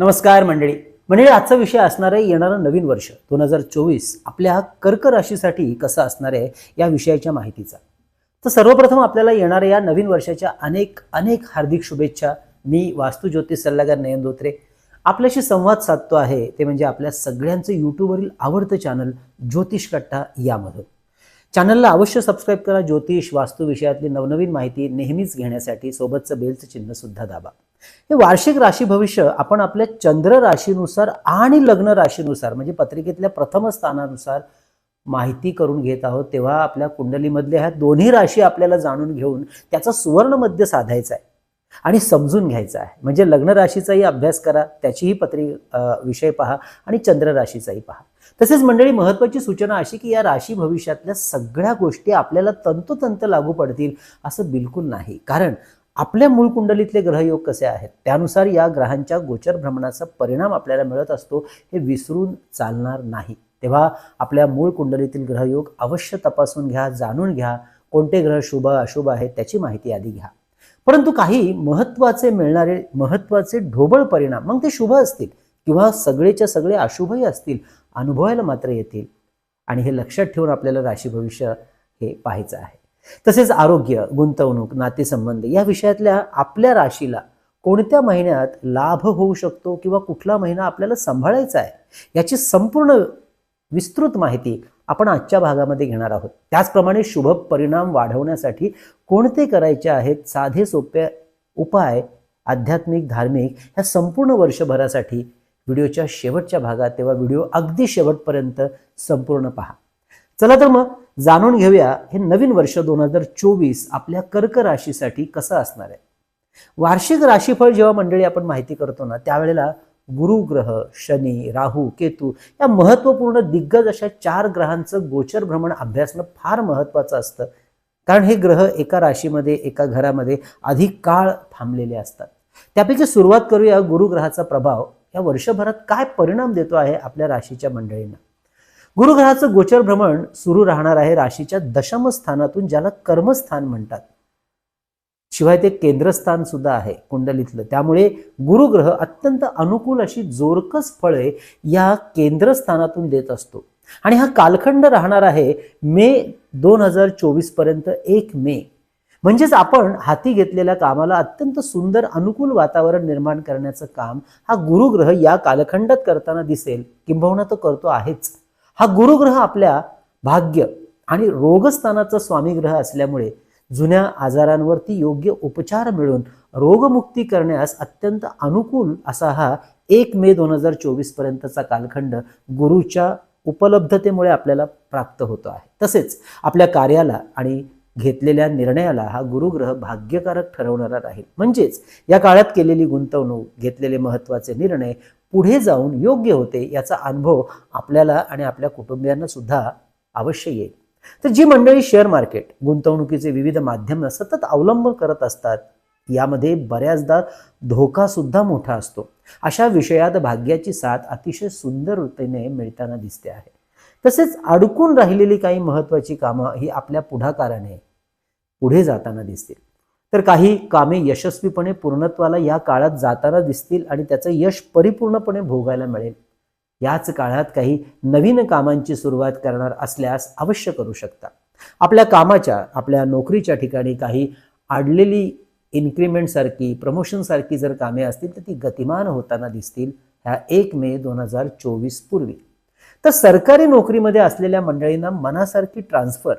नमस्कार मंडळी. म्हणजे आजचा विषय असणार आहे येणारं नवीन वर्ष. दोन हजार चोवीस आपल्या कर्क राशीसाठी कसं असणार आहे या विषयाच्या माहितीचा. तर सर्वप्रथम आपल्याला येणाऱ्या या नवीन वर्षाच्या अनेक अनेक हार्दिक शुभेच्छा मी वास्तू ज्योतिष सल्लागार नयन धोत्रे. आपल्याशी संवाद साधतो आहे ते म्हणजे आपल्या सगळ्यांचं यूट्यूबवरील आवडतं चॅनल ज्योतिष कट्टा यामधून. चॅनलला अवश्य सबस्क्राईब करा. ज्योतिष वास्तू विषयातली नवनवीन माहिती नेहमीच घेण्यासाठी सोबतचं बेलचं चिन्ह सुद्धा दाबा. हे वार्षिक राशी भविष्य आपण आपल्या चंद्र राशीनुसार आणि लग्न राशीनुसार म्हणजे पत्रिकेतल्या प्रथम स्थानानुसार माहिती करून घेत आहोत तेव्हा आपल्या कुंडलीमधल्या ह्या दोन्ही राशी आपल्याला जाणून घेऊन त्याचा सुवर्ण मध्य साधायचा आहे आणि समजून घ्यायचा आहे. म्हणजे लग्न राशीचाही अभ्यास करा त्याचीही पत्री विषय पहा आणि चंद्र राशीचाही पहा. तसेच मंडळी महत्वाची सूचना अशी की या राशी भविष्यातल्या सगळ्या गोष्टी आपल्याला तंतोतंत लागू पडतील असं बिलकुल नाही. कारण आपल्या मूळ कुंडलीतले ग्रहयोग कसे आहेत? त्यानुसार या ग्रहांच्या गोचर भ्रमणाचा परिणाम आपल्याला मिळत असतो हे विसरून चालणार नाही. तेव्हा आपल्या मूळ कुंडलीतील ग्रहयोग अवश्य तपासून घ्या जाणून घ्या कोणते ग्रह शुभ अशुभ आहेत त्याची माहिती आधी घ्या. परंतु काही महत्त्वाचे मिळणारे महत्त्वाचे ढोबळ परिणाम मग ते शुभ असतील किंवा सगळेच्या सगळे अशुभही असतील अनुभवायला मात्र येतील. आणि हे लक्षात ठेवून आपल्याला राशी भविष्य हे पाहायचं आहे. तसेच आरोग्य गुंतवणूक नातेसंबंध या विषयातल्या आपल्या राशीला कोणत्या महिन्यात लाभ होऊ शकतो किंवा कुठला महिना आपल्याला सांभाळायचा आहे याची संपूर्ण विस्तृत माहिती आपण आजच्या भागामध्ये घेणार आहोत. त्याचप्रमाणे शुभ परिणाम वाढवण्यासाठी कोणते करायचे आहेत साधे सोपे उपाय आध्यात्मिक धार्मिक ह्या संपूर्ण वर्षभरासाठी व्हिडिओच्या शेवटच्या भागात तेव्हा व्हिडिओ अगदी शेवटपर्यंत संपूर्ण पहा. चला तर मग जाणून घेऊया हे नवीन वर्ष दोन हजार चोवीस आपल्या कर्क राशीसाठी कसं असणार आहे? वार्षिक राशीफळ जेव्हा मंडळी आपण माहिती करतो ना त्यावेळेला गुरुग्रह शनी राहू केतू या महत्त्वपूर्ण दिग्गज अशा चार ग्रहांचं गोचर भ्रमण अभ्यासणं फार महत्वाचं असतं. कारण हे ग्रह एका राशीमध्ये एका घरामध्ये अधिक काळ थांबलेले असतात. त्यापैकी सुरुवात करूया गुरुग्रहाचा प्रभाव. या वर्षभरात काय परिणाम देतो आहे आपल्या राशीच्या मंडळींना? गुरुग्रहाचं गोचर भ्रमण सुरू राहणार आहे राशीच्या दशम स्थानातून ज्याला कर्मस्थान म्हणतात. शिवाय ते केंद्रस्थान सुद्धा आहे कुंडलीतलं. त्यामुळे गुरुग्रह अत्यंत अनुकूल अशी जोरकस फळे या केंद्रस्थानातून देत असतो. आणि हा कालखंड राहणार आहे मे दोन हजार चोवीसपर्यंत एक मे. म्हणजेच आपण हाती घेतलेल्या कामाला अत्यंत सुंदर अनुकूल वातावरण निर्माण करण्याचं काम हा गुरुग्रह या कालखंडात करताना दिसेल किंबहुना तो करतो आहेच. हा गुरुग्रह आपल्या भाग्य आणि रोगस्थानाचा स्वामी ग्रह असल्यामुळे जुन्या आजारांवरती योग्य उपचार मिळून रोगमुक्ती करण्यास अत्यंत अनुकूल असा हा एक मे दोन हजार चोवीस पर्यंतचा कालखंड गुरुच्या उपलब्धतेमुळे आपल्याला प्राप्त होतो आहे. तसेच आपल्या कार्याला आणि घेतलेल्या निर्णयाला हा गुरुग्रह भाग्यकारक ठरवणारा राहील. म्हणजेच या काळात केलेली गुंतवणूक घेतलेले महत्त्वाचे निर्णय पुढे जाऊन योग्य होते याचा अनुभव आपल्याला आणि आपल्या कुटुंबियांना सुद्धा अवश्य येईल. तर जी मंडळी शेअर मार्केट गुंतवणुकीचे विविध माध्यम सतत अवलंब करत असतात यामध्ये बऱ्याचदा धोका सुद्धा मोठा असतो. अशा विषयात भाग्याची साथ अतिशय सुंदर रीतीने मिळताना दिसते आहे. तसेच अडकून राहिलेली काही महत्त्वाची कामं ही आपल्या पुढाकाराने पुढे जाताना दिसतील. तर काही कामे यशस्वीपणे पूर्णत्वाला या काळात जाताना दिसतील आणि त्याचं यश परिपूर्णपणे भोगायला मिळेल. याच काळात काही नवीन कामांची सुरुवात करणार असल्यास अवश्य करू शकता. आपल्या कामाच्या आपल्या नोकरीच्या ठिकाणी काही आडलेली इन्क्रीमेंटसारखी प्रमोशनसारखी जर कामे असतील तर ती गतिमान होताना दिसतील ह्या एक मे दोन हजार चोवीस पूर्वी. तर सरकारी नोकरीमध्ये असलेल्या मंडळींना मनासारखी ट्रान्सफर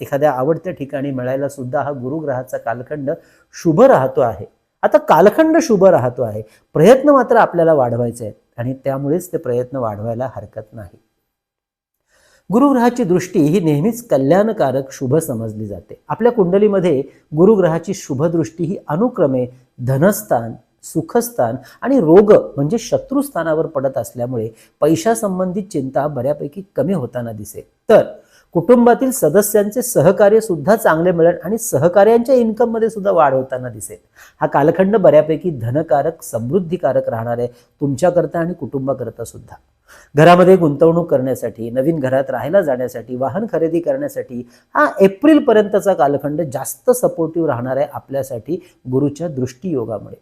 एखाद्या आवडत्या ठिकाणी मिळायला सुद्धा हा गुरुग्रहाचा कालखंड शुभ राहतो आहे. आता कालखंड शुभ राहतो आहे. प्रयत्न मात्र आपल्याला वाढवायचे आहेत आणि त्यामुळेच ते प्रयत्न वाढवायला हरकत नाही. गुरुग्रहाची दृष्टी ही नेहमीच कल्याणकारक शुभ समजली जाते. आपल्या कुंडलीमध्ये गुरुग्रहाची शुभदृष्टी ही अनुक्रमे धनस्थान सुखस्थान आणि रोग म्हणजे शत्रुस्थानावर पडत असल्यामुळे पैशासंबंधित चिंता बऱ्यापैकी कमी होताना दिसेल. तर कुटुंबातील सदस्यांचे सहकार्य सुद्धा चांगले मिळेल आणि सहकार्यांच्या इन्कममध्ये सुद्धा वाढ होताना दिसेल. हा कालखंड बऱ्यापैकी धनकारक समृद्धिकारक राहणार आहे तुमच्याकरता आणि कुटुंबाकरता सुद्धा. घरामध्ये गुंतवणूक करण्यासाठी नवीन घरात राहायला जाण्यासाठी वाहन खरेदी करण्यासाठी हा एप्रिल पर्यंतचा कालखंड जास्त सपोर्टिव्ह राहणार आहे आपल्यासाठी गुरुच्या दृष्टीयोगामुळे.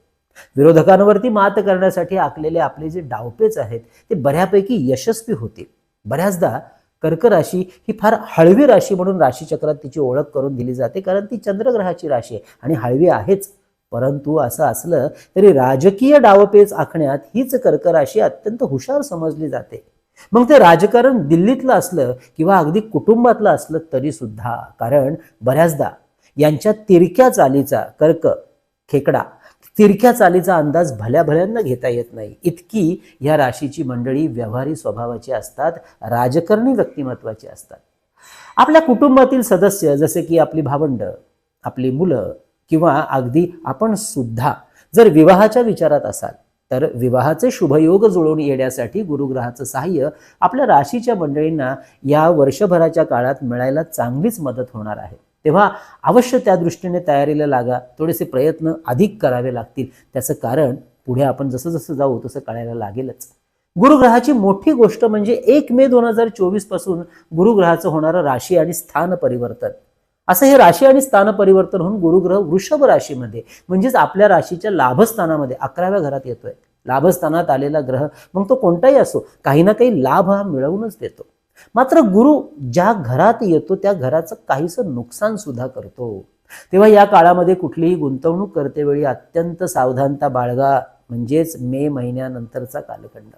विरोधकांवरती मात करण्यासाठी आखलेले आपले जे डावपेच आहेत ते बऱ्यापैकी यशस्वी होतील बऱ्याचदा कर्क राशी ही फार हळवी राशी म्हणून राशीचक्रात तिची ओळख करून दिली जाते कारण ती चंद्रग्रहाची राशी आहे आणि हळवी आहेच. परंतु असं असलं तरी राजकीय डावपेच आखण्यात हीच कर्क राशी अत्यंत हुशार समजली जाते. मग ते राजकारण दिल्लीतलं असलं किंवा अगदी कुटुंबातलं असलं तरी सुद्धा कारण बऱ्याचदा यांच्या तिरक्या चालीचा कर्क खेकडा तिरक्या चालीचा अंदाज भल्या भल्यांना घेता येत नाही. इतकी या राशीची मंडळी व्यवहारी स्वभावाची असतात राजकारणी व्यक्तिमत्वाची असतात. आपल्या कुटुंबातील सदस्य जसे की आपली भावंड आपली मुलं किंवा अगदी आपण सुद्धा जर विवाहाच्या विचारात असाल तर विवाहाचे शुभयोग जुळवून येण्यासाठी गुरुग्रहाचं सहाय्य आपल्या राशीच्या मंडळींना या वर्षभराच्या काळात मिळायला चांगलीच मदत होणार आहे. तेव्हा अवश्य त्या दृष्टीने तयारीला लागा. थोडेसे प्रयत्न अधिक करावे लागतील. त्याचं कारण पुढे आपण जसं जसं जाऊ तसं कळायला लागेलच. गुरुग्रहाची मोठी गोष्ट म्हणजे एक मे दोन हजार चोवीसपासून गुरुग्रहाचं होणारं राशी आणि स्थान परिवर्तन. असं हे राशी आणि स्थान परिवर्तन होऊन गुरुग्रह वृषभ राशीमध्ये म्हणजेच आपल्या राशीच्या लाभस्थानामध्ये अकराव्या घरात येतोय. लाभस्थानात आलेला ग्रह मग तो कोणताही असो काही ना काही लाभ हा मिळवूनच देतो. मात्र गुरु ज्या घरात येतो त्या घराचं काहीसं नुकसान सुद्धा करतो. तेव्हा या काळामध्ये कुठलीही गुंतवणूक करतेवेळी अत्यंत सावधानता बाळगा म्हणजेच मे महिन्यानंतरचा कालखंड.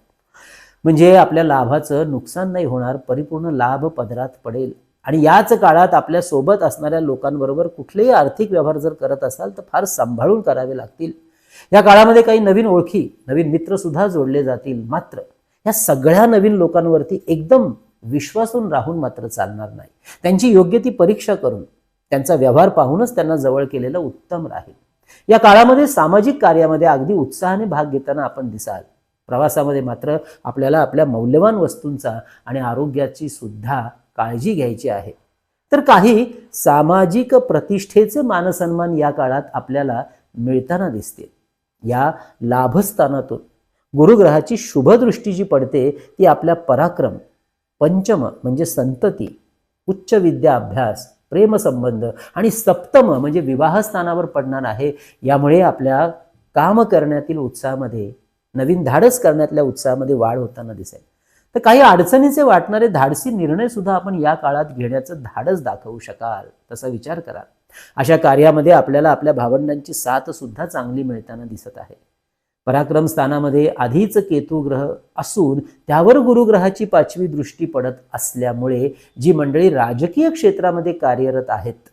म्हणजे आपल्या लाभाचं नुकसान नाही होणार परिपूर्ण लाभ पदरात पडेल. आणि याच काळात आपल्यासोबत असणाऱ्या लोकांबरोबर कुठलेही आर्थिक व्यवहार जर करत असाल तर फार सांभाळून करावे लागतील. या काळामध्ये काही नवीन ओळखी नवीन मित्र सुद्धा जोडले जातील. मात्र या सगळ्या नवीन लोकांवरती एकदम विश्वासून राहून मात्र चालणार नाही. त्यांची योग्य ती परीक्षा करून त्यांचा व्यवहार पाहूनच त्यांना जवळ केलेलं उत्तम राहील. या काळामध्ये सामाजिक कार्यामध्ये अगदी उत्साहाने भाग घेताना आपण दिसाल. प्रवासामध्ये मात्र आपल्याला आपल्या मौल्यवान वस्तूंचा आणि आरोग्याची सुद्धा काळजी घ्यायची आहे. तर काही सामाजिक प्रतिष्ठेचे मानसन्मान या काळात आपल्याला मिळताना दिसतील या लाभस्थानातून गुरुग्रहाची शुभदृष्टी जी पडते ती आपल्या पराक्रम पंचम म्हणजे संतती उच्च विद्या अभ्यास प्रेमसंबंध आणि सप्तम म्हणजे विवाहस्थानावर पडणार आहे. यामुळे आपल्या काम करण्यातील उत्साहामध्ये नवीन धाडस करण्यातल्या उत्साहामध्ये वाढ होताना दिसेल. तर काही अडचणीचे वाटणारे धाडसी निर्णय सुद्धा आपण या काळात घेण्याचं धाडस दाखवू शकाल तसा विचार करा. अशा कार्यामध्ये आपल्याला आपल्या भावंडांची साथ सुद्धा चांगली मिळताना दिसत आहे. पराक्रम स्थानामध्ये आधीच केतू ग्रह असून त्यावर गुरुग्रहाची पाचवी दृष्टी पडत असल्यामुळे जी मंडळी राजकीय क्षेत्रामध्ये कार्यरत आहेत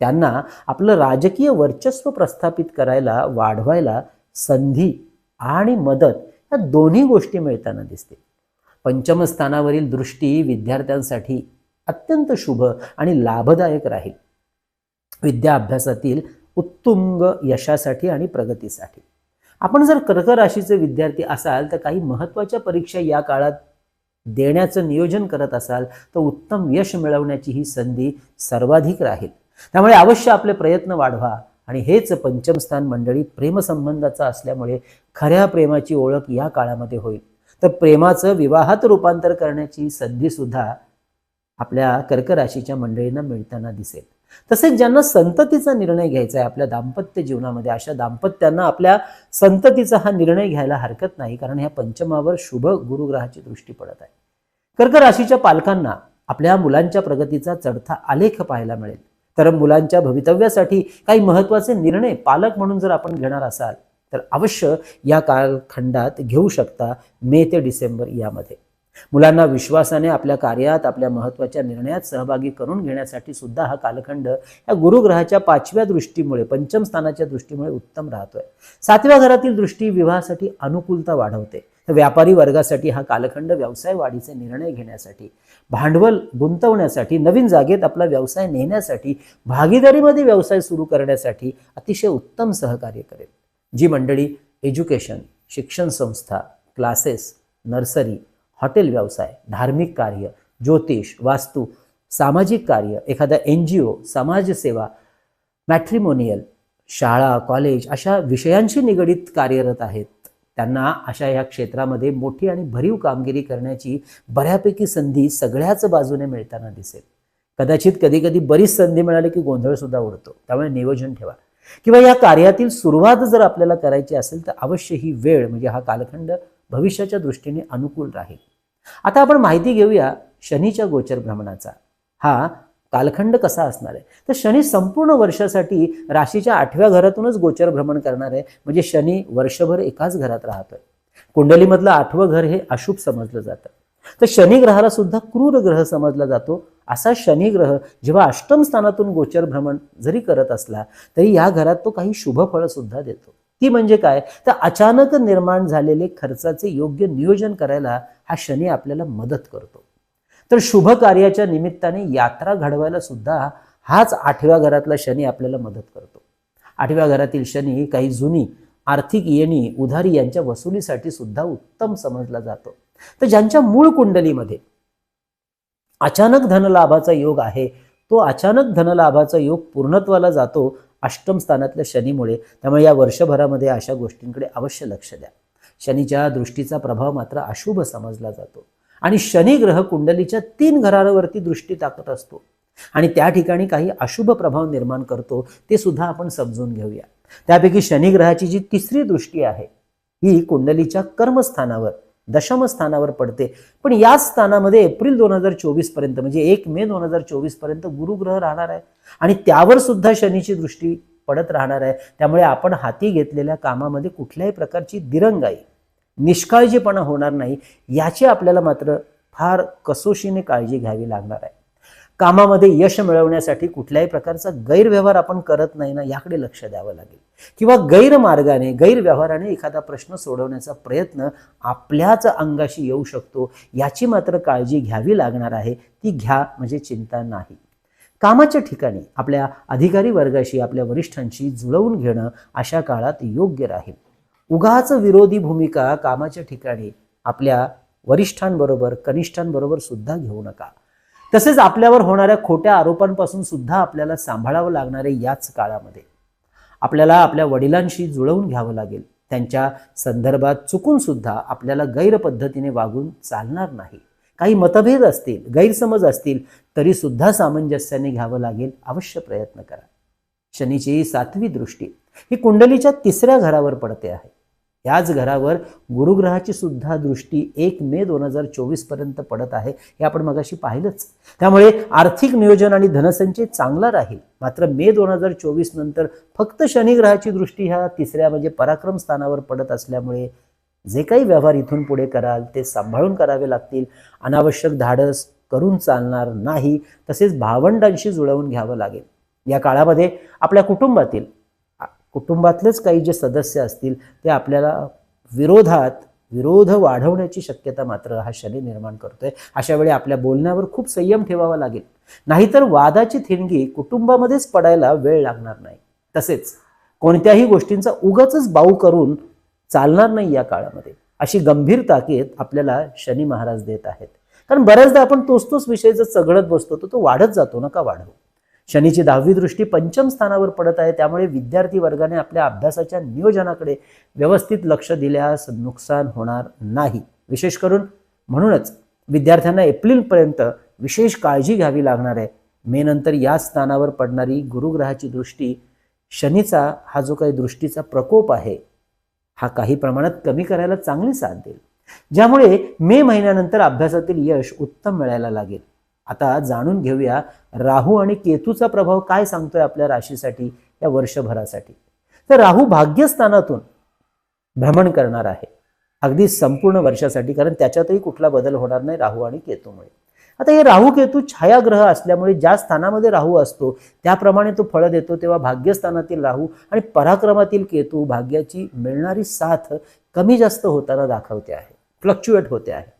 त्यांना आपलं राजकीय वर्चस्व प्रस्थापित करायला वाढवायला संधी आणि मदत या दोन्ही गोष्टी मिळताना दिसते. पंचम स्थानावरील दृष्टी विद्यार्थ्यांसाठी अत्यंत शुभ आणि लाभदायक राहील. विद्या अभ्यासातील उत्तुंग यशासाठी आणि प्रगतीसाठी. आपण जर कर्क राशीचे विद्यार्थी असाल तर काही महत्त्वाच्या परीक्षा या काळात देण्याचं नियोजन करत असाल तर उत्तम यश मिळवण्याची ही संधी सर्वाधिक राहील. त्यामुळे अवश्य आपले प्रयत्न वाढवा. आणि हेच पंचमस्थान मंडळी प्रेमसंबंधाचं असल्यामुळे खऱ्या प्रेमाची ओळख या काळामध्ये होईल. तर प्रेमाचं विवाहात रूपांतर करण्याची संधीसुद्धा आपल्या कर्क राशीच्या मंडळींना मिळताना दिसेल. तसेच ज्यांना संततीचा निर्णय घ्यायचा आहे आपल्या दाम्पत्य जीवनामध्ये अशा दाम्पत्यांना आपल्या संततीचा हा निर्णय घ्यायला हरकत नाही कारण ह्या पंचमावर शुभ गुरुग्रहाची दृष्टी पडत आहे. कर्क राशीच्या पालकांना आपल्या मुलांच्या प्रगतीचा चढता आलेख पाहायला मिळेल. तर मुलांच्या भवितव्यासाठी काही महत्त्वाचे निर्णय पालक म्हणून जर आपण घेणार असाल तर अवश्य या कालखंडात घेऊ शकता मे ते डिसेंबर यामध्ये. मुलांना विश्वासाने आपल्या कार्यात आपल्या महत्त्वाच्या निर्णयात सहभागी करून घेण्यासाठी सुद्धा हा कालखंड या गुरुग्रहाच्या पाचव्या दृष्टीमुळे पंचम स्थानाच्या दृष्टीमुळे उत्तम राहतोय. सातव्या घरातील दृष्टी विवाहासाठी अनुकूलता वाढवते. तर व्यापारी वर्गासाठी हा कालखंड व्यवसाय वाढीचे निर्णय घेण्यासाठी भांडवल गुंतवण्यासाठी नवीन जागेत आपला व्यवसाय नेण्यासाठी भागीदारीमध्ये व्यवसाय सुरू करण्यासाठी अतिशय उत्तम सहकार्य करेल. जी मंडळी एज्युकेशन शिक्षण संस्था क्लासेस नर्सरी हॉटेल व्यवसाय धार्मिक कार्य ज्योतिष वास्तू सामाजिक कार्य एखादा एन जी ओ समाजसेवा मॅट्रिमोनियल शाळा कॉलेज अशा विषयांशी निगडीत कार्यरत आहेत. त्यांना अशा या क्षेत्रामध्ये मोठी आणि भरीव कामगिरी करण्याची बऱ्यापैकी संधी सगळ्याच बाजूने मिळताना दिसेल. कदाचित कधी कधी बरीच संधी मिळाली की गोंधळ सुद्धा उडतो. त्यामुळे नियोजन ठेवा. किंवा या कार्यातील सुरुवात जर आपल्याला करायची असेल तर अवश्य ही वेळ म्हणजे हा कालखंड भविष्याच्या दृष्टीने अनुकूल राहील. आता आपण माहिती घेऊया शनीच्या गोचर भ्रमणाचा. हा कालखंड कसा असणार आहे? तर शनी संपूर्ण वर्षासाठी राशीच्या आठव्या घरातूनच गोचर भ्रमण करणार आहे. म्हणजे शनी वर्षभर एकाच घरात राहतोय. कुंडलीमधलं आठवं घर हे अशुभ समजलं जातं. तर शनी ग्रहाला सुद्धा क्रूर ग्रह समजला जातो. असा शनी ग्रह जेव्हा अष्टम स्थानातून गोचर भ्रमण जरी करत असला तरी या घरात तो काही शुभफळ सुद्धा देतो. ती म्हणजे काय? तर अचानक निर्माण झालेले खर्चाचे योग्य नियोजन करायला हा शनी आपल्याला मदत करतो. तर शुभ कार्याच्या निमित्ताने यात्रा घडवायला सुद्धा हाच आठव्या घरातला शनी आपल्याला मदत करतो. आठव्या घरातील शनी काही जुनी आर्थिक येणी उधारी यांच्या वसुलीसाठी सुद्धा उत्तम समजला जातो. तर ज्यांच्या मूळ कुंडलीमध्ये अचानक धनलाभाचा योग आहे तो अचानक धनलाभाचा योग पूर्णत्वाला जातो अष्टम स्थानातल्या शनीमुळे. त्यामुळे या वर्षभरामध्ये अशा गोष्टींकडे अवश्य लक्ष द्या. शनीच्या दृष्टीचा प्रभाव मात्र अशुभ समजला जातो. आणि शनी ग्रह कुंडलीच्या तीन घरावरती दृष्टी टाकत असतो. आणि त्या ठिकाणी काही अशुभ प्रभाव निर्माण करतो ते सुद्धा आपण समजून घेऊया. त्यापैकी शनी ग्रहाची जी तिसरी दृष्टी आहे ही कुंडलीच्या कर्मस्थानावर दशम स्थानावर पडते. पण याच स्थानामध्ये एप्रिल दोन हजार चोवीसपर्यंत म्हणजे एक मे दोन हजार चोवीसपर्यंत गुरुग्रह राहणार आहे. आणि त्यावर सुद्धा शनीची दृष्टी पडत राहणार आहे. त्यामुळे आपण हाती घेतलेल्या कामामध्ये कुठल्याही प्रकारची दिरंगाई निष्काळजीपणा होणार नाही याची आपल्याला मात्र फार कसोशीने काळजी घ्यावी लागणार आहे. कामामध्ये यश मिळवण्यासाठी कुठल्याही प्रकारचा गैरव्यवहार आपण करत नाही ना याकडे लक्ष द्यावं लागेल. किंवा गैरमार्गाने गैरव्यवहाराने एखादा प्रश्न सोडवण्याचा प्रयत्न आपल्याच अंगाशी येऊ शकतो याची मात्र काळजी घ्यावी लागणार आहे. ती घ्या म्हणजे चिंता नाही. कामाच्या ठिकाणी आपल्या अधिकारी वर्गाशी आपल्या वरिष्ठांशी जुळवून घेणं अशा काळात योग्य राहील. उगाच विरोधी भूमिका कामाच्या ठिकाणी आपल्या वरिष्ठांबरोबर कनिष्ठांबरोबर सुद्धा घेऊ नका. तसेच आपल्यावर होणाऱ्या खोट्या आरोपांपासून सुद्धा आपल्याला सांभाळावं लागणार आहे याच काळामध्ये. आपल्याला आपल्या वडिलांशी जुळवून घ्यावं लागेल. त्यांच्या संदर्भात चुकून सुद्धा आपल्याला गैरपद्धतीने वागून चालणार नाही. काही मतभेद असतील गैरसमज असतील तरी सुद्धा सामंजस्याने घ्यावं लागेल. अवश्य प्रयत्न करा. शनीची सातवी दृष्टी ही कुंडलीच्या तिसऱ्या घरावर पडते आहे. याच घरावर गुरुग्रहाची सुद्धा दृष्टी एक मे दोन हजार चोवीसपर्यंत पडत आहे हे आपण मगाशी पाहिलंच. त्यामुळे आर्थिक नियोजन आणि धनसंचय चांगला राहील. मात्र मे दोन हजार चोवीस नंतर फक्त शनिग्रहाची दृष्टी ह्या तिसऱ्या म्हणजे पराक्रम स्थानावर पडत असल्यामुळे जे काही व्यवहार इथून पुढे कराल ते सांभाळून करावे लागतील. अनावश्यक धाडस करून चालणार नाही तसेच भावंडांशी जुळवून घ्यावं लागेल. या काळामध्ये आपल्या कुटुंबातील कुटुंबातलेच काही जे सदस्य असतील ते आपल्याला विरोधात विरोध वाढवण्याची शक्यता मात्र हा शनी निर्माण करतोय. अशा वेळी आपल्या बोलण्यावर खूप संयम ठेवावा लागेल. नाहीतर वादाची थिणगी कुटुंबामध्येच पडायला वेळ लागणार नाही. तसेच कोणत्याही गोष्टींचा उगाच बाऊ करून चालणार नाही या काळामध्ये. अशी गंभीर ताकीद आपल्याला शनी महाराज देत आहेत. कारण बऱ्याचदा आपण तोच तोच विषय जर चघळत बसतो तर तो वाढत जातो नका वाढवू? शनीची दहावी दृष्टी पंचम स्थानावर पडत आहे. त्यामुळे विद्यार्थी वर्गाने आपल्या अभ्यासाच्या नियोजनाकडे व्यवस्थित लक्ष दिल्यास नुकसान होणार नाही. विशेष करून म्हणूनच विद्यार्थ्यांना एप्रिलपर्यंत विशेष काळजी घ्यावी लागणार आहे. मे नंतर या स्थानावर पडणारी गुरुग्रहाची दृष्टी शनीचा हा जो काही दृष्टीचा प्रकोप आहे हा काही प्रमाणात कमी करायला चांगली साथ देईल. ज्यामुळे मे महिन्यानंतर अभ्यासातील यश उत्तम मिळायला लागेल. आता जाणून घेऊया राहू आणि केतूचा प्रभाव काय सांगतोय आपल्या राशीसाठी या वर्षभरासाठी. तर राहू भाग्यस्थानातून भ्रमण करणार आहे. अगदी संपूर्ण वर्षासाठी कारण त्याच्यातही कुठला बदल होणार नाही राहू आणि केतूमुळे. आता हे राहू केतू छायाग्रह असल्यामुळे ज्या स्थानामध्ये राहू असतो त्याप्रमाणे तो फळ देतो तेव्हा भाग्यस्थानातील राहू आणि पराक्रमातील केतू भाग्याची मिळणारी साथ कमी जास्त होताना दाखवते आहे. फ्लक्च्युएट होते आहे.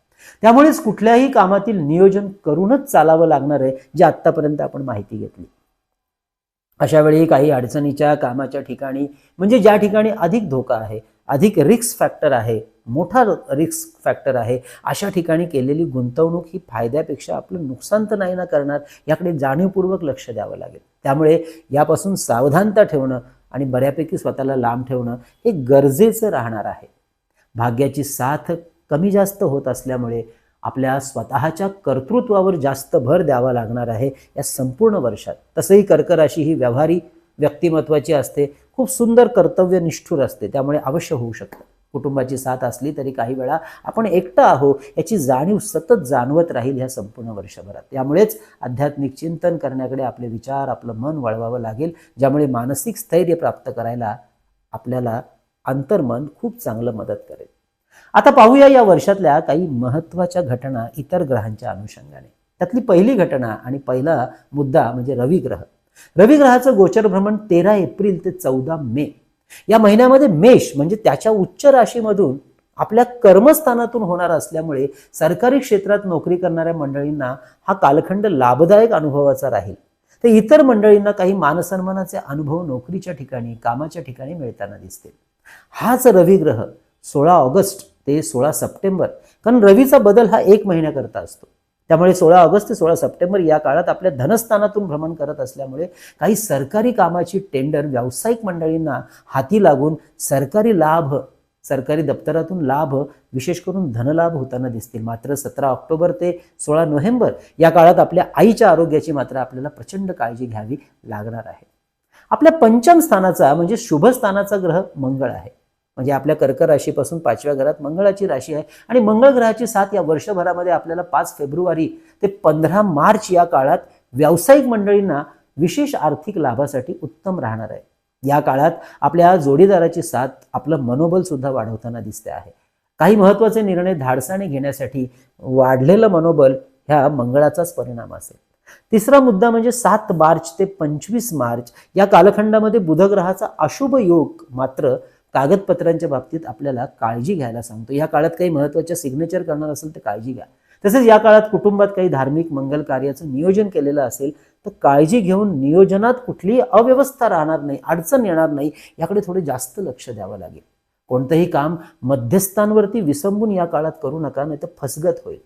त्यामुळेच कुठल्याही कामातील नियोजन करूनच चालावं लागणार आहे जे आत्तापर्यंत आपण माहिती घेतली. अशा वेळी काही अडचणीच्या कामाच्या ठिकाणी म्हणजे ज्या ठिकाणी अधिक धोका आहे अधिक रिस्क फॅक्टर आहे मोठा रिस्क फॅक्टर आहे अशा ठिकाणी केलेली गुंतवणूक ही फायद्यापेक्षा आपलं नुकसान तर नाही ना करणार याकडे जाणीवपूर्वक लक्ष द्यावं लागेल. त्यामुळे यापासून सावधानता ठेवणं आणि बऱ्यापैकी स्वतःला लांब ठेवणं हे गरजेचं राहणार आहे. भाग्याची साथ कमी जास्त होत असल्यामुळे आपल्या स्वतःच्या कर्तृत्वावर जास्त भर द्यावा लागणार आहे या संपूर्ण वर्षात. तसंही कर्कराशी ही व्यवहारी व्यक्तिमत्वाची असते. खूप सुंदर कर्तव्य निष्ठुर असते. त्यामुळे अवश्य होऊ शकतं. कुटुंबाची साथ असली तरी काही वेळा आपण एकटं आहो याची जाणीव सतत जाणवत राहील ह्या संपूर्ण वर्षभरात. त्यामुळेच आध्यात्मिक चिंतन करण्याकडे आपले विचार आपलं मन वळवावं लागेल ज्यामुळे मानसिक स्थैर्य प्राप्त करायला आपल्याला अंतर्मन खूप चांगलं मदत करेल. आता पाहूया या वर्षातल्या काही महत्त्वाच्या घटना इतर ग्रहांच्या अनुषंगाने. त्यातली पहिली घटना आणि पहिला मुद्दा म्हणजे रवी ग्रह रवी ग्रहाचं गोचर भ्रमण तेरा एप्रिल ते चौदा मे. या महिन्यामध्ये मेष म्हणजे त्याच्या उच्च राशीमधून आपल्या कर्मस्थानातून होणार असल्यामुळे सरकारी क्षेत्रात नोकरी करणाऱ्या मंडळींना हा कालखंड लाभदायक अनुभवाचा राहील. तर इतर मंडळींना काही मानसन्मानाचे अनुभव नोकरीच्या ठिकाणी कामाच्या ठिकाणी मिळताना दिसतील. हाच रवी ग्रह सोळा ऑगस्ट ते सोळा सप्टेंबर. कारण रवीचा बदल हा एक महिन्याकरता असतो. त्यामुळे सोळा ऑगस्ट ते सोळा सप्टेंबर या काळात आपल्या धनस्थानातून भ्रमण करत असल्यामुळे काही सरकारी कामाची टेंडर व्यावसायिक मंडळींना हाती लागून सरकारी लाभ सरकारी दप्तरातून लाभ विशेष करून धनलाभ होताना दिसतील. मात्र सतरा ऑक्टोबर ते सोळा नोव्हेंबर या काळात आपल्या आईच्या आरोग्याची मात्र आपल्याला प्रचंड काळजी घ्यावी लागणार आहे. आपल्या पंचम स्थानाचा म्हणजे शुभस्थानाचा ग्रह मंगळ आहे. म्हणजे आपल्या कर्क राशीपासून पाचव्या घरात मंगळाची राशी आहे. आणि मंगळ ग्रहाची साथ या वर्षभरामध्ये आपल्याला पाच फेब्रुवारी ते पंधरा मार्च या काळात व्यावसायिक मंडळींना विशेष आर्थिक लाभासाठी उत्तम राहणार आहे. या काळात आपल्या जोडीदाराची साथ आपलं मनोबल सुद्धा वाढवताना दिसते आहे. काही महत्त्वाचे निर्णय धाडसाने घेण्यासाठी वाढलेलं मनोबल ह्या मंगळाचाच परिणाम असेल. तिसरा मुद्दा म्हणजे सात मार्च ते पंचवीस मार्च या कालखंडामध्ये बुधग्रहाचा अशुभ योग मात्र कागदपत्रांच्या बाबतीत आपल्याला काळजी घ्यायला सांगतो. या काळात काही महत्त्वाच्या सिग्नेचर करणार असेल तर काळजी घ्या. तसेच या काळात कुटुंबात काही धार्मिक मंगल कार्याचं नियोजन केलेलं असेल तर काळजी घेऊन नियोजनात कुठलीही अव्यवस्था राहणार नाही अडचण येणार नाही याकडे थोडे जास्त लक्ष द्यावं लागेल. कोणतंही काम मध्यस्थांवरती विसंबून या काळात करू नका नाही तर फसगत होईल.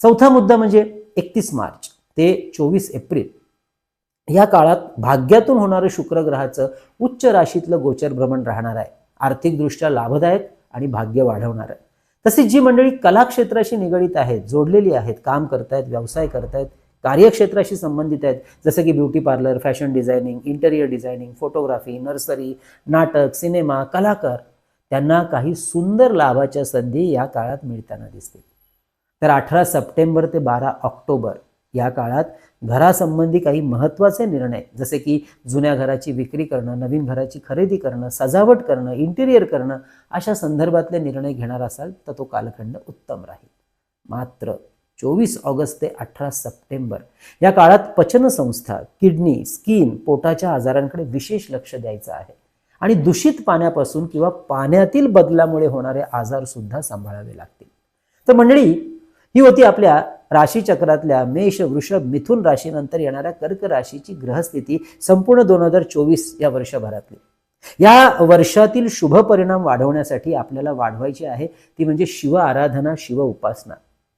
चौथा मुद्दा म्हणजे एकतीस मार्च ते चोवीस एप्रिल. या काळात भाग्यातून होणारं शुक्रग्रहाचं उच्च राशीतलं गोचर भ्रमण राहणार आहे. आर्थिकदृष्ट्या लाभदायक आणि भाग्य वाढवणार आहे. तसेच जी मंडळी कला क्षेत्राशी निगडीत आहेत जोडलेली आहेत काम करतायत व्यवसाय करतायत कार्यक्षेत्राशी संबंधित आहेत जसं की beauty parlour fashion designing interior designing photography nursery नाटक सिनेमा कलाकार त्यांना काही सुंदर लाभाच्या संधी या काळात मिळताना दिसतील. तर अठरा सप्टेंबर ते बारा ऑक्टोबर या काळात घरासंबंधी काही महत्त्वाचे निर्णय जसे की जुन्या घराची विक्री करणं नवीन घराची खरेदी करणं सजावट करणं इंटिरियर करणं अशा संदर्भातले निर्णय घेणार असाल तर तो कालखंड उत्तम राहील. मात्र चोवीस ऑगस्ट ते अठरा सप्टेंबर या काळात पचनसंस्था किडनी स्किन पोटाच्या आजारांकडे विशेष लक्ष द्यायचं आहे आणि दूषित पाण्यापासून किंवा पाण्यातील बदलामुळे होणारे आजार सुद्धा सांभाळावे लागतील. तर मंडळी ही होती आपल्या राशीचक्रातल्या मेष वृषभ मिथुन राशीनंतर येणाऱ्या कर्क राशीची ग्रहस्थिती संपूर्ण दोन हजार चोवीस या वर्षभरातली. या वर्षातील शुभ परिणाम वाढवण्यासाठी आपल्याला वाढवायची आहे ती म्हणजे शिव आराधना शिव उपासना.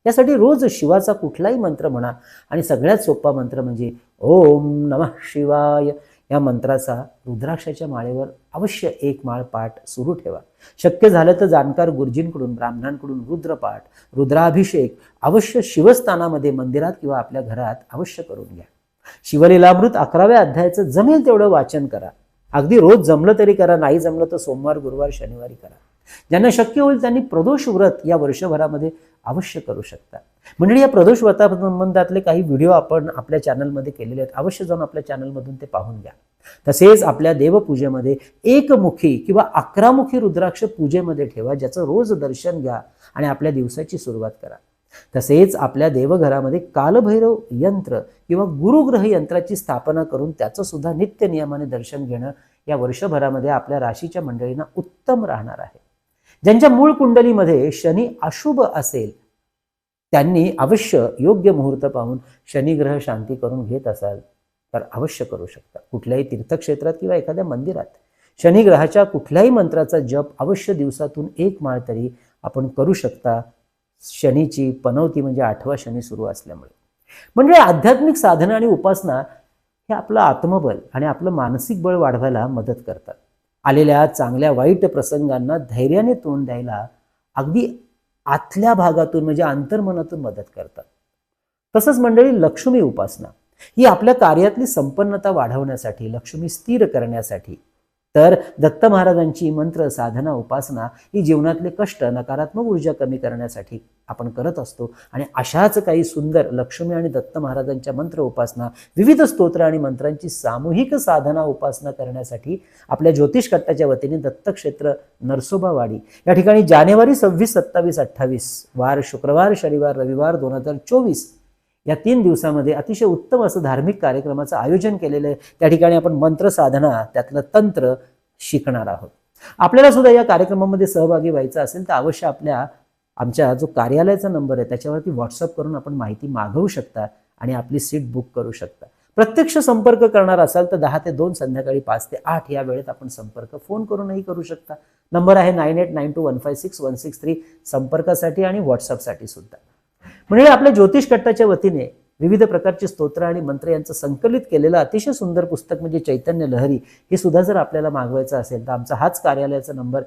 यासाठी रोज शिवाचा कुठलाही मंत्र म्हणा आणि सगळ्यात सोपा मंत्र म्हणजे ओम नमः शिवाय या मंत्राचा रुद्राक्षाच्या माळेवर अवश्य एक माळ पाठ सुरू ठेवा. शक्य झालं तर जाणकार गुरुजींकडून ब्राह्मणांकडून रुद्रपाठ रुद्राभिषेक अवश्य शिवस्थानामध्ये मंदिरात किंवा आपल्या घरात अवश्य करून घ्या. शिवलीलामृत अकराव्या अध्यायाचं जमेल तेवढं वाचन करा. अगदी रोज जमलं तरी करा नाही जमलं तर सोमवार गुरुवार शनिवारी करा. ज्यांना शक्य होईल त्यांनी प्रदोष व्रत या वर्षभरामध्ये अवश्य करू शकता. म्हणजे या प्रदोष व्रतासंबंधातले काही व्हिडिओ आपण आपल्या चॅनलमध्ये केलेले आहेत. अवश्य जाऊन आपल्या चॅनलमधून ते पाहून घ्या. तसेच आपल्या देवपूजेमध्ये एकमुखी किंवा अकरामुखी रुद्राक्ष पूजेमध्ये ठेवा ज्याचं रोज दर्शन घ्या आणि आपल्या दिवसाची सुरुवात करा. तसेच आपल्या देवघरामध्ये कालभैरव यंत्र किंवा गुरुग्रह यंत्राची स्थापना करून त्याचं सुद्धा नित्य नियमाने दर्शन घेणं या वर्षभरामध्ये आपल्या राशीच्या मंडळींना उत्तम राहणार आहे. ज्यांच्या मूळ कुंडलीमध्ये शनी अशुभ असेल त्यांनी अवश्य योग्य मुहूर्त पाहून शनिग्रह शांती करून घेत असाल तर अवश्य करू शकता. कुठल्याही तीर्थक्षेत्रात किंवा एखाद्या मंदिरात शनिग्रहाच्या कुठल्याही मंत्राचा जप अवश्य दिवसातून एक माळ तरी आपण करू शकता. शनीची पनवती म्हणजे आठवा शनी सुरू असल्यामुळे. म्हणजे आध्यात्मिक साधना आणि उपासना हे आपलं आत्मबल आणि आपलं मानसिक बळ वाढवायला मदत करतात. आलेल्या चांगल्या वाईट प्रसंगांना धैर्याने तोंड द्यायला अगदी आतल्या भागातून म्हणजे अंतर्मनातून मदत करतात. तसंच मंडळी लक्ष्मी उपासना ही आपल्या कार्यातली संपन्नता वाढवण्यासाठी लक्ष्मी स्थिर करण्यासाठी तर दत्त महाराजांची मंत्र साधना उपासना ही जीवनातले कष्ट नकारात्मक ऊर्जा कमी करण्यासाठी आपण करत असतो. आणि अशाच काही सुंदर लक्ष्मी आणि दत्त महाराजांच्या मंत्र उपासना विविध स्तोत्र आणि मंत्रांची सामूहिक साधना उपासना करण्यासाठी आपल्या ज्योतिष कट्टाच्या वतीने दत्तक्षेत्र नरसोबावाडी या ठिकाणी जानेवारी सव्वीस सत्तावीस अठ्ठावीस वार शुक्रवार शनिवार रविवार दोन हजार चोवीस या तीन दिवसामध्ये अतिशय उत्तम असं धार्मिक कार्यक्रमाचं आयोजन केलेलं आहे. त्या ठिकाणी आपण मंत्र साधना त्यातलं तंत्र शिकणार आहोत. आपल्याला सुद्धा या कार्यक्रमामध्ये सहभागी व्हायचं असेल तर अवश्य आपल्या आमच्या जो कार्यालयाचा नंबर आहे त्याच्यावरती व्हॉट्सअप करून आपण माहिती मागवू शकता आणि आपली सीट बुक करू शकता. प्रत्यक्ष संपर्क करणार असाल तर दहा ते दोन संध्याकाळी पाच ते आठ या वेळेत आपण संपर्क फोन करूनही करू शकता. नंबर आहे nine eight nine two one five six one six three संपर्कासाठी आणि व्हॉट्सअपसाठी सुद्धा. म्हणजे आपल्या ज्योतिष कट्टाच्या वतीने विविध प्रकारचे स्तोत्र आणि मंत्र यांचं संकलित केलेलं अतिशय सुंदर पुस्तक म्हणजे चैतन्य लहरी हे सुद्धा जर आपल्याला मागवायचं असेल तर आमचा हाच कार्यालयाचा number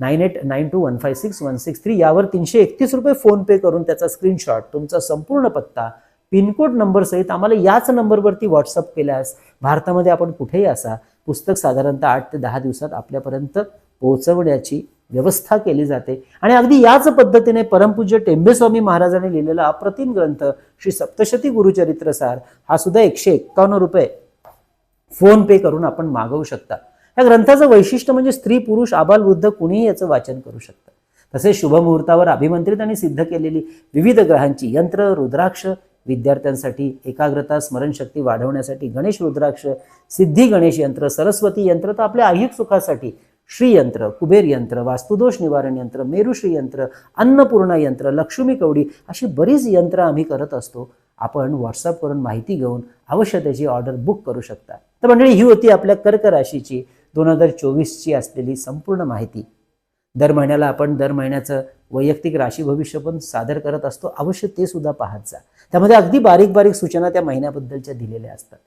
nine eight nine two one five six one six three यावर तीनशे एकतीस रुपये फोनपे करून त्याचा स्क्रीनशॉट तुमचा संपूर्ण पत्ता पिनकोड नंबरसहित आम्हाला याच नंबरवरती व्हॉट्सअप केल्यास भारतामध्ये आपण कुठेही असा पुस्तक साधारणतः आठ ते दहा दिवसात आपल्यापर्यंत पोहोचवण्याची व्यवस्था केली जाते. आणि अगदी याच पद्धतीने परमपूज्य टेंबेस्वामी महाराजांनी लिहिलेला अप्रतिम ग्रंथ श्री सप्तशती गुरुचरित्रसार हा सुद्धा एकशे एक्कावन्न रुपये फोन पे करून आपण मागवू शकता. या ग्रंथाचं वैशिष्ट्य म्हणजे स्त्री पुरुष आबाल वृद्ध कुणीही याचं वाचन करू शकतं. तसेच शुभमुहूर्तावर अभिमंत्रित आणि सिद्ध केलेली विविध ग्रहांची यंत्र रुद्राक्ष विद्यार्थ्यांसाठी एकाग्रता स्मरणशक्ती वाढवण्यासाठी गणेश रुद्राक्ष सिद्धी गणेश यंत्र सरस्वती यंत्र तर आपल्या ऐहिक सुखासाठी श्रीयंत्र कुबेर यंत्र वास्तुदोष निवारण यंत्र मेरुश्री यंत्र अन्नपूर्णा यंत्र लक्ष्मी कवडी अशी बरीच यंत्र आम्ही करत असतो. आपण व्हॉट्सअप करून माहिती घेऊन अवश्य त्याची ऑर्डर बुक करू शकता. तर मंडळी ही होती आपल्या कर्क राशीची दोन हजार चोवीसची असलेली संपूर्ण माहिती. दर महिन्याला आपण दर महिन्याचं वैयक्तिक राशी भविष्य पण सादर करत असतो. अवश्य ते सुद्धा पाहत जा. त्यामध्ये अगदी बारीक बारीक सूचना त्या महिन्याबद्दलच्या दिलेल्या असतात.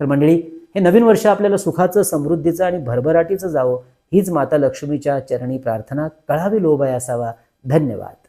तर मंडळी हे नवीन वर्ष आपल्याला सुखाचं समृद्धीचं आणि भरभराटीचं जावं. हीच माता लक्ष्मीच्या चरणी प्रार्थना कळावी लोभाय असावा धन्यवाद.